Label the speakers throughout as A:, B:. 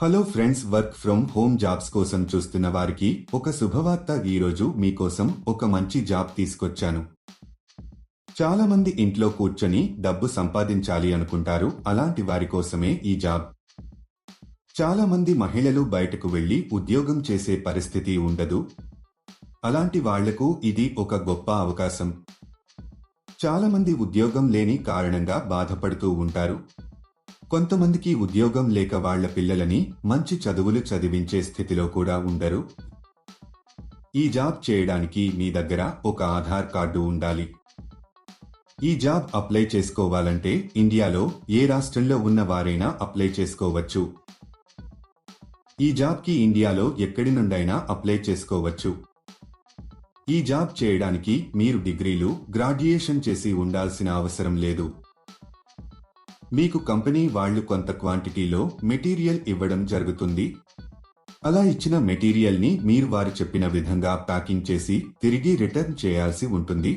A: Hello friends work from home jobs కోసం చూస్తున్న వారికి ఒక శుభవార్త ఈరోజు మీకోసం ఒక మంచి జాబ్ తీసుకొచ్చాను. చాలా మంది ఇంట్లో కూర్చొని డబ్బు సంపాదించాలి అనుకుంటారు అలాంటి వారి కోసమే ఈ జాబ్. చాలా మంది మహిళలు బయటకు వెళ్ళి ఉద్యోగం చేసే పరిస్థితి ఉండదు. అలాంటి వాళ్ళకు ఇది ఒక గొప్ప అవకాశం. చాలా మంది ఉద్యోగం లేని కారణంగా బాధపడుతూ ఉంటారు. కొంతమందికి ఉద్యోగం లేక వాళ్ళ పిల్లలని మంచి చదువులు చదివించే స్థితిలో కూడా ఉండరు. ఈ జాబ్ చేయడానికి మీ దగ్గర ఒక ఆధార్ కార్డు ఉండాలి. ఈ జాబ్ అప్లై చేసుకోవాలంటే ఇండియాలో ఏ రాష్ట్రంలో ఉన్న వారైనా అప్లై చేసుకోవచ్చు. ఈ జాబ్కి ఇండియాలో ఎక్కడి నుండైనా అప్లై చేసుకోవచ్చు. ఈ జాబ్ చేయడానికి మీరు డిగ్రీలు గ్రాడ్యుయేషన్ చేసి ఉండాల్సిన అవసరం లేదు. మీకు కంపెనీ వాళ్ళు కొంత క్వాంటిటీలో మెటీరియల్ ఇవ్వడం జరుగుతుంది. అలా ఇచ్చిన మెటీరియల్ని మీరు వారు చెప్పిన విధంగా ప్యాకింగ్ చేసి తిరిగి రిటర్న్ చేయాల్సి ఉంటుంది.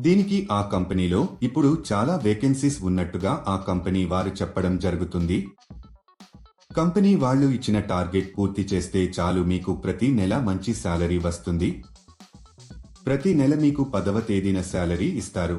A: దీనికి ఆ కంపెనీలో ఇప్పుడు చాలా వేకెన్సీస్ ఉన్నట్టుగా ఆ కంపెనీ వారు చెప్పడం జరుగుతుంది. కంపెనీ వాళ్ళు ఇచ్చిన టార్గెట్ పూర్తి చేస్తే చాలు మీకు ప్రతి నెల మంచి శాలరీ వస్తుంది. ప్రతి నెల మీకు పదవ తేదీన శాలరీ ఇస్తారు.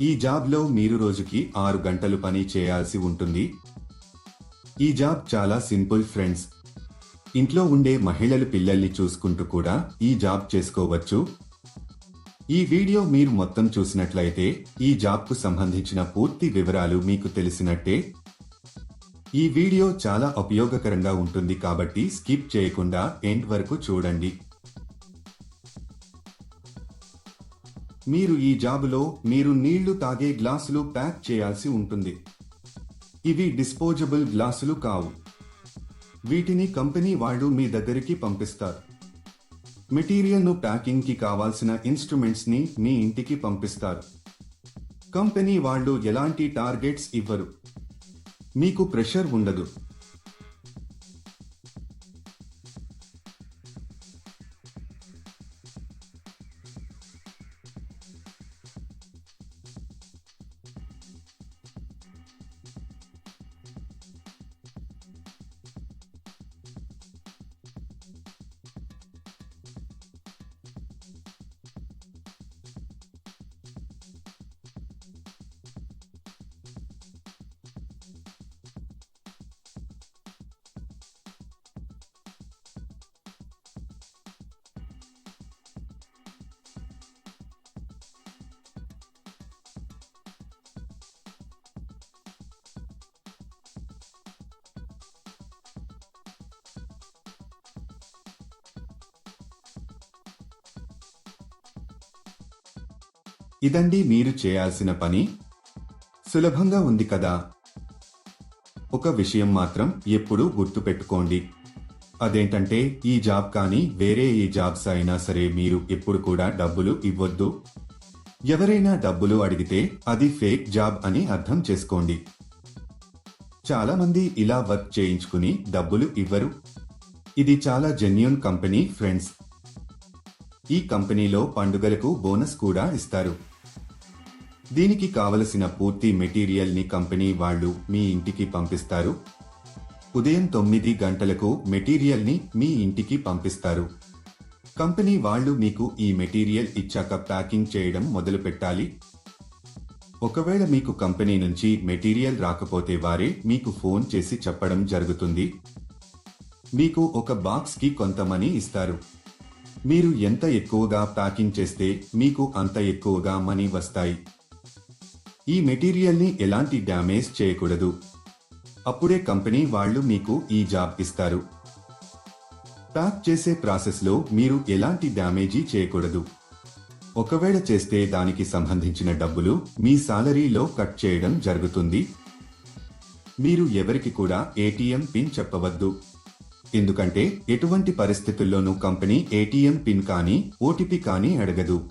A: ఈ జాబ్లో మీరు రోజుకి ఆరు గంటలు పని చేయాల్సి ఉంటుంది. ఈ జాబ్ చాలా సింపుల్ ఫ్రెండ్స్. ఇంట్లో ఉండే మహిళలు పిల్లల్ని చూసుకుంటూ కూడా ఈ జాబ్ చేసుకోవచ్చు. ఈ వీడియో మీరు మొత్తం చూసినట్లయితే ఈ జాబ్కు సంబంధించిన పూర్తి వివరాలు మీకు తెలిసినట్టే. ఈ వీడియో చాలా ఉపయోగకరంగా ఉంటుంది కాబట్టి స్కిప్ చేయకుండా ఎండ్ వరకు చూడండి. మీరు ఈ జాబులో మీరు నీళ్ళు తాగే గ్లాసులు ప్యాక్ చేయాల్సి ఉంటుంది. ఇవి డిస్పోజబుల్ గ్లాసులు కావు. వీటిని కంపెనీ వాళ్ళు మీ దగ్గరికి పంపిస్తారు. మెటీరియల్ను ప్యాకింగ్కి కావాల్సిన ఇన్స్ట్రుమెంట్స్ని మీ ఇంటికి పంపిస్తారు. కంపెనీ వాళ్ళు ఎలాంటి టార్గెట్స్ ఇవ్వరు. మీకు ప్రెషర్ ఉండదు. ఇదండి మీరు చేయాల్సిన పని? సులభంగా ఉంది కదా. ఒక విషయం మాత్రం ఎప్పుడూ గుర్తుపెట్టుకోండి. అదేంటంటే ఈ జాబ్ కానీ వేరే ఏ జాబ్స్ అయినా సరే మీరు ఎప్పుడు కూడా డబ్బులు ఇవ్వద్దు. ఎవరైనా డబ్బులు అడిగితే అది ఫేక్ జాబ్ అని అర్థం చేసుకోండి. చాలామంది ఇలా వర్క్ చేయించుకుని డబ్బులు ఇవ్వరు. ఇది చాలా జెన్యున్ కంపెనీ ఫ్రెండ్స్. ఈ కంపెనీలో పండుగలకు బోనస్ కూడా ఇస్తారు. దీనికి కావలసిన పూర్తి మెటీరియల్ని కంపెనీ వాళ్ళు మీ ఇంటికి పంపిస్తారు. ఉదయం తొమ్మిది గంటలకు మెటీరియల్ని మీ ఇంటికి పంపిస్తారు. కంపెనీ వాళ్ళు మీకు ఈ మెటీరియల్ ఇచ్చాక ప్యాకింగ్ చేయడం మొదలు పెట్టాలి. ఒకవేళ మీకు కంపెనీ నుంచి మెటీరియల్ రాకపోతే వారే మీకు ఫోన్ చేసి చెప్పడం జరుగుతుంది. మీకు ఒక బాక్స్కి కొంత మనీ ఇస్తారు. మీరు ఎంత ఎక్కువగా ప్యాకింగ్ చేస్తే మీకు అంత ఎక్కువగా మనీ వస్తాయి. ఈ మెటీరియల్ని ఎలాంటి డ్యామేజ్ చేయకూడదు. అప్పుడే కంపెనీ వాళ్ళు మీకు ఈ జాబ్ ఇస్తారు. ప్యాక్ చేసే ప్రాసెస్లో మీరు ఎలాంటి డ్యామేజీ చేయకూడదు. ఒకవేళ చేస్తే దానికి సంబంధించిన డబ్బులు మీ సాలరీలో కట్ చేయడం జరుగుతుంది. మీరు ఎవరికి కూడా ఏటీఎం పిన్ చెప్పవద్దు. ఎందుకంటే ఎటువంటి పరిస్థితుల్లోనూ కంపెనీ ఏటీఎం పిన్ కానీ ఓటీపీ కానీ అడగదు.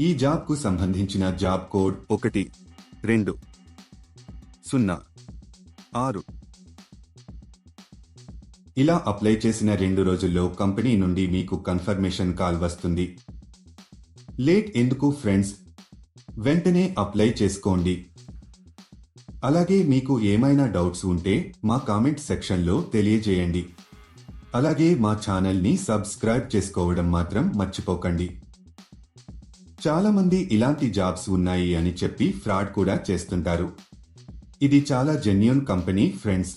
A: ఈ జాబ్కు సంబంధించిన జాబ్ కోడ్ ఒకటి రెండు సున్నా ఆరు. ఇలా అప్లై చేసిన రెండు రోజుల్లో కంపెనీ నుండి మీకు కన్ఫర్మేషన్ కాల్ వస్తుంది. లేట్ ఎందుకు ఫ్రెండ్స్? వెంటనే అప్లై చేసుకోండి. అలాగే మీకు ఏమైనా డౌట్స్ ఉంటే మా కామెంట్ సెక్షన్లో తెలియజేయండి. అలాగే మా ఛానల్ని సబ్స్క్రైబ్ చేసుకోవడం మాత్రం మర్చిపోకండి. చాలా మంది ఇలాంటి జాబ్స్ ఉన్నాయి అని చెప్పి ఫ్రాడ్ కూడా చేస్తుంటారు. ఇది చాలా జెన్యున్ కంపెనీ ఫ్రెండ్స్